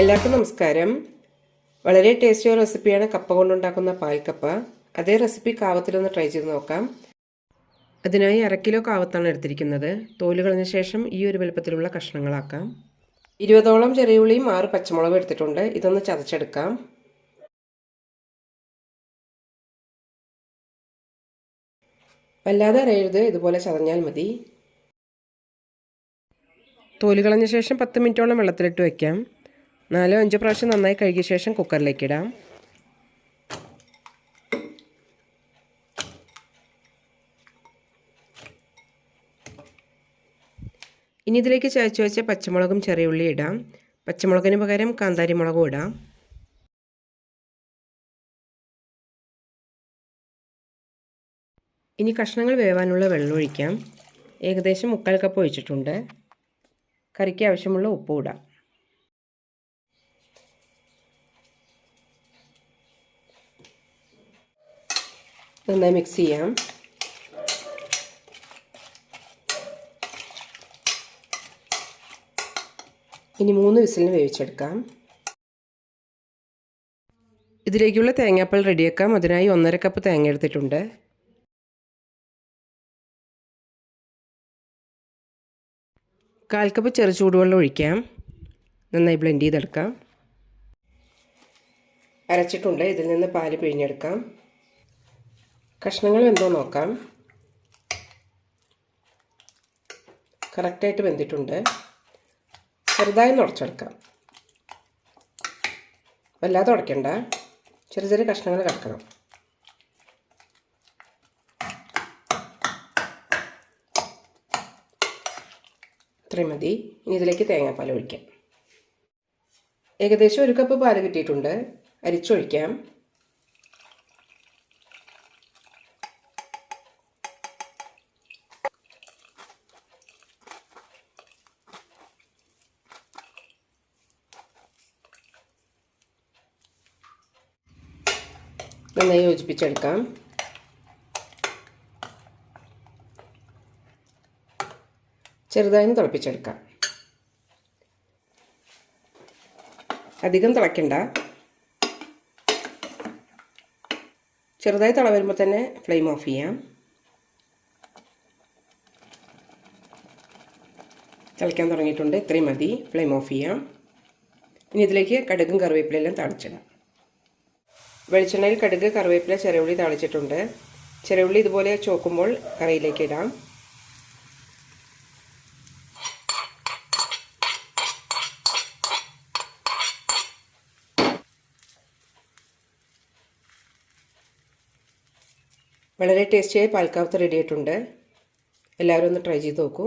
എല്ലാവർക്കും നമസ്കാരം. വളരെ ടേസ്റ്റിയ റെസിപ്പിയാണ് കപ്പ കൊണ്ടുണ്ടാക്കുന്ന പാൽക്കപ്പ അതേ റെസിപ്പി കാവത്തിലൊന്ന് ട്രൈ ചെയ്ത് നോക്കാം. അതിനായി അര കിലോ കാവത്താണ് എടുത്തിരിക്കുന്നത്. തോൽ കളഞ്ഞ ശേഷം ഈ ഒരു വലുപ്പത്തിലുള്ള കഷ്ണങ്ങളാക്കാം. ഇരുപതോളം ചെറിയ ഉള്ളിയും ആറ് പച്ചമുളകും എടുത്തിട്ടുണ്ട്. ഇതൊന്ന് ചതച്ചെടുക്കാം. വല്ലാതെ അരയരുത്. ഇതുപോലെ ചതഞ്ഞാൽ മതി. തോൽ കളഞ്ഞ ശേഷം പത്ത് മിനിറ്റോളം വെള്ളത്തിലിട്ട് വയ്ക്കാം നാലോ അഞ്ചോ പ്രാവശ്യം നന്നായി കഴുകിയ ശേഷം കുക്കറിലേക്ക് ഇടാം. ഇനി ഇതിലേക്ക് ചതച്ച് വെച്ച പച്ചമുളകും ചെറിയ ഉള്ളി ഇടാം. പച്ചമുളകിന് പകരം കാന്താരി മുളകും ഇടാം. ഇനി കഷ്ണങ്ങൾ വേവാനുള്ള വെള്ളം ഒഴിക്കാം. ഏകദേശം മുക്കാൽ കപ്പ് ഒഴിച്ചിട്ടുണ്ട്. കറിക്ക് ആവശ്യമുള്ള ഉപ്പ് ഇടാം. നന്നായി മിക്സ് ചെയ്യാം ഇനി മൂന്ന് വിസിലിന് വേവിച്ചെടുക്കാം. ഇതിലേക്കുള്ള തേങ്ങാപ്പാൽ റെഡിയാക്കാം. അതിനായി ഒന്നര കപ്പ് തേങ്ങ എടുത്തിട്ടുണ്ട്. കാൽ കപ്പ് ചെറു ചൂടുവെള്ളം ഒഴിക്കാം. നന്നായി ബ്ലെൻഡ് ചെയ്തെടുക്കാം. അരച്ചിട്ടുണ്ട്. ഇതിൽ നിന്ന് പാൽ പിഴിഞ്ഞെടുക്കാം. കഷ്ണങ്ങൾ വെന്തോ നോക്കാം. കറക്റ്റായിട്ട് വെന്തിട്ടുണ്ട്. ചെറുതായി ഉടച്ചെടുക്കാം. വല്ലാതെ ഉടയ്ക്കണ്ട. ചെറിയ ചെറിയ കഷ്ണങ്ങൾ കിടക്കണം. ഇത്രയും മതി. ഇനി ഇതിലേക്ക് തേങ്ങാപ്പാൽ ഒഴിക്കാം. ഏകദേശം ഒരു കപ്പ് പാൽ കിട്ടിയിട്ടുണ്ട്. അരിച്ചൊഴിക്കാം. നന്നായി യോജിപ്പിച്ചെടുക്കാം ചെറുതായും തിളപ്പിച്ചെടുക്കാം അധികം തിളയ്ക്കണ്ട ചെറുതായി തിള വരുമ്പോൾ തന്നെ ഫ്ലെയിം ഓഫ് ചെയ്യാം തിളയ്ക്കാൻ തുടങ്ങിയിട്ടുണ്ട് ഇത്രയും മതി ഫ്ലെയിം ഓഫ് ചെയ്യാം ഇനി ഇതിലേക്ക് കടുകും കറിവേപ്പിലെല്ലാം തളിച്ചിടാം വെളിച്ചെണ്ണയിൽ കടുക് കറിവേപ്പില ചെറുള്ളി തളിച്ചിട്ടുണ്ട്. ചെറുള്ളി ഇതുപോലെ ചോക്കുമ്പോൾ കറിയിലേക്ക് ഇടാം. വളരെ ടേസ്റ്റിയായി പാൽക്കാവത്ത് റെഡിയായിട്ടുണ്ട് എല്ലാവരും ഒന്ന് ട്രൈ ചെയ്ത് നോക്കൂ.